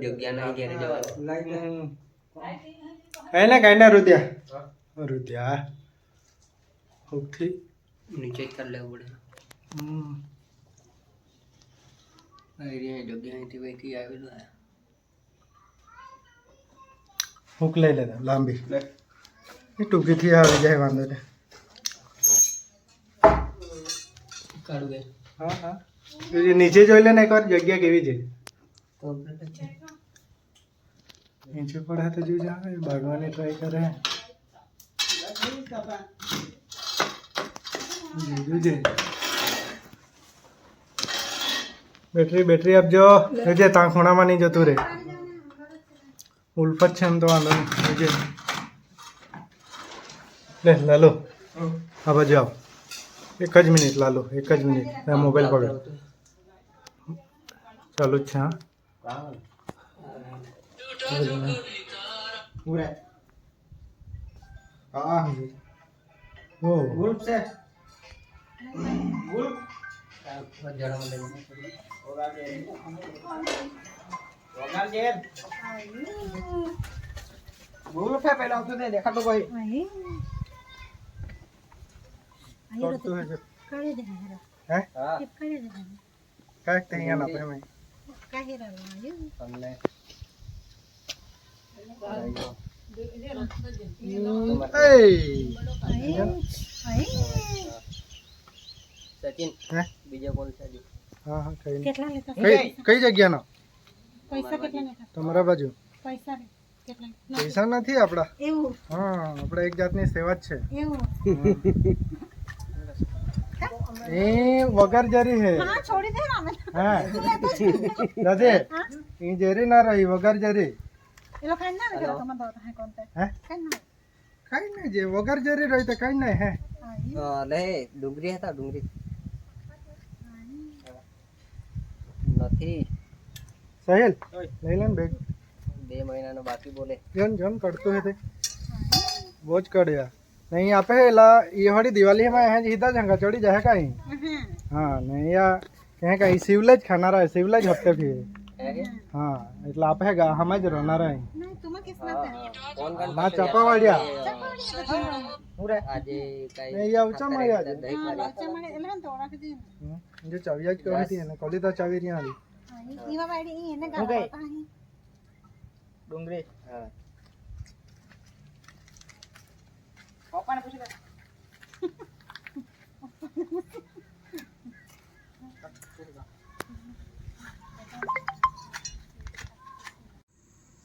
જગ્યા નહીં ઘેરે કઈ ને કઈ ને રુદ્યા. રુદ્યા. સૌથી નીચે કરી લેવું પડે. જગ્યા અહીંથી વહીથી આવેલું હુક લઈ લેતા લાંબી. એ ટૂંકીથી આવી જાય વાંધો ને કાઢું હા હા. નીચે જોઈ લે ને એકવાર જગ્યા કેવી છે? નીચે પડે તો જોઈ જાવે ભાગવાની ટ્રાય કરે. જોયું છે બેટરી બેટરી આપજો. જોજે ત્યાં ખૂણામાં નહીં જતું રે. ઉલ્ફત છે એમ તો વાંધો નહીં જોજે લે લાલો. આ બાજુ આવ. એક જ મિનિટ લાલો એક જ મિનિટ મેં મોબાઈલ પકડ ચાલુ જ છે હા સચિન બીજો કોલ છે હા હા કઈ કેટલા લેતા કઈ કઈ જગ્યાનો? પૈસા કેટલા લેતા? તમારા બાજુ? પૈસા નથી આપડા? એવું? હા આપણે એક જાતની સેવા જ છે. એવું? એ વગર જરી હે હા છોડી દે ને અમે હા દાદે એ જરી ના રહી વગર જરી એ લોકો ખાઈ ના ને જરા તમારે દોતા હે કોણ તે હે ખાઈ ના કઈ નહીં જે વગર જરી રહી તો કઈ નહીં હે આઈ હા, લે ડુંગળી હતા ડુંગળી નથી સહેલ લઈ લે ને બેગ બે મહિનાનો બાકી બોલે જોન જોન કડતું હે તે બહુ જ કડ્યા નહીં આપે એલા એ વળી દિવાળીમાં હે સીધા જ હંગા ચડી જાય કાંઈ હા નહીં આ કહે કાંઈ શિવલે જ ખાનારા હે શિવલે જ હપ્તે ફી હે કે? હા એટલે આપે ગા હમા જ રહેનારા હે નહીં તુમે કિસ ના તે ફોન કર ના ચાપાવાડિયા આજે કઈ નહીં આવચા મળ્યા છે દહીં ખાલી. બચ્ચા મળે એટલે ને તોડા કે દે હમ, જો ચાવી જ કહી હતી એને કોલી તો ચાવી રહ્યા હાલી આઈ ઈવા વાડી ઈ એને ગાતા હે પૂછી લે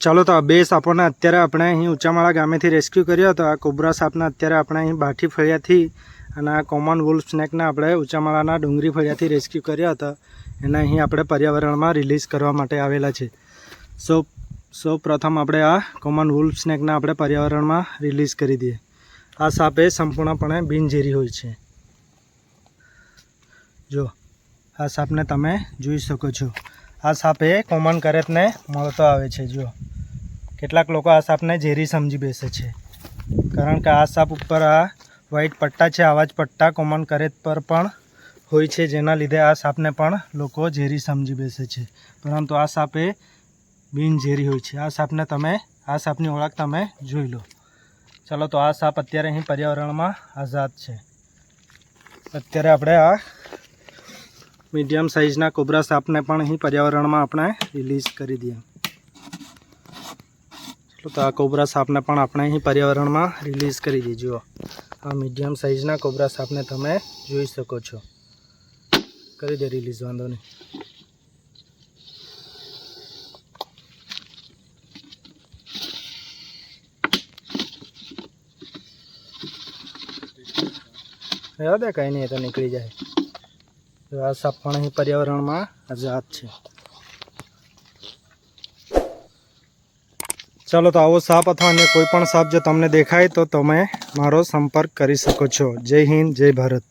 ચાલો તો આ બે સાપોને અત્યારે આપણે અહીં ઊંચામાળા ગામેથી રેસ્ક્યુ કર્યો હતો. આ કોબરા સાપને અત્યારે આપણે અહીં બાઠી ફળિયાથી અને આ કોમન વુલ્ફ સ્નેકને આપણે ઊંચામાળાના ડુંગરી ફળિયાથી રેસ્ક્યુ કર્યો હતો. એને અહીં આપણે પર્યાવરણમાં રિલીઝ કરવા માટે આવેલા છે. સૌ સૌ પ્રથમ આપણે આ કોમન વુલ્ફ સ્નેકને આપણે પર્યાવરણમાં રિલીઝ કરી દઈએ. આ સાપ એ સંપૂર્ણપણે બિનઝેરી હોય છે. જો, આ સાપને તમે જોઈ શકો છો. આ સાપ કોમન કરેતને મળતો આવે છે, જો. કેટલાક લોકો આ સાપને ઝેરી સમજી બેસે છે. કારણ કે આ સાપ ઉપર આ વ્હાઈટ પટ્ટા છે, આવા જ પટ્ટા કોમન કરેત પર પણ હોય છે, જેના લીધે આ સાપને પણ લોકો ઝેરી સમજી બેસે છે. પરંતુ આ સાપ એ બિનઝેરી હોય છે. આ સાપને તમે, આ સાપની ઓળખ તમે જોઈ લો. ચાલો તો આ સાપ અત્યારે અહીં પર્યાવરણમાં આઝાદ છે. અત્યારે આપણે આ મીડિયમ સાઇઝના કોબરા સાપને પણ અહીં પર્યાવરણમાં આપણે રિલીઝ કરી દઈએ. ચલો તો આ કોબરા સાપને પણ આપણે અહીં પર્યાવરણમાં રિલીઝ કરી દઈએ. જુઓ, આ મીડિયમ સાઇઝના કોબરા સાપને તમે જોઈ શકો છો. કરી દે રિલીઝ વાંધો નહીં. રહેવા દે કંઈ નહીં તો નીકળી જાય. તો આ સાપ પણ અહીં પર્યાવરણમાં આઝાદ છે. ચાલો તો આવો સાપ અથવા અન્ય કોઈ પણ સાપ જો તમને દેખાય તો તમે મારો સંપર્ક કરી શકો છો. જય હિન્દ, જય ભારત.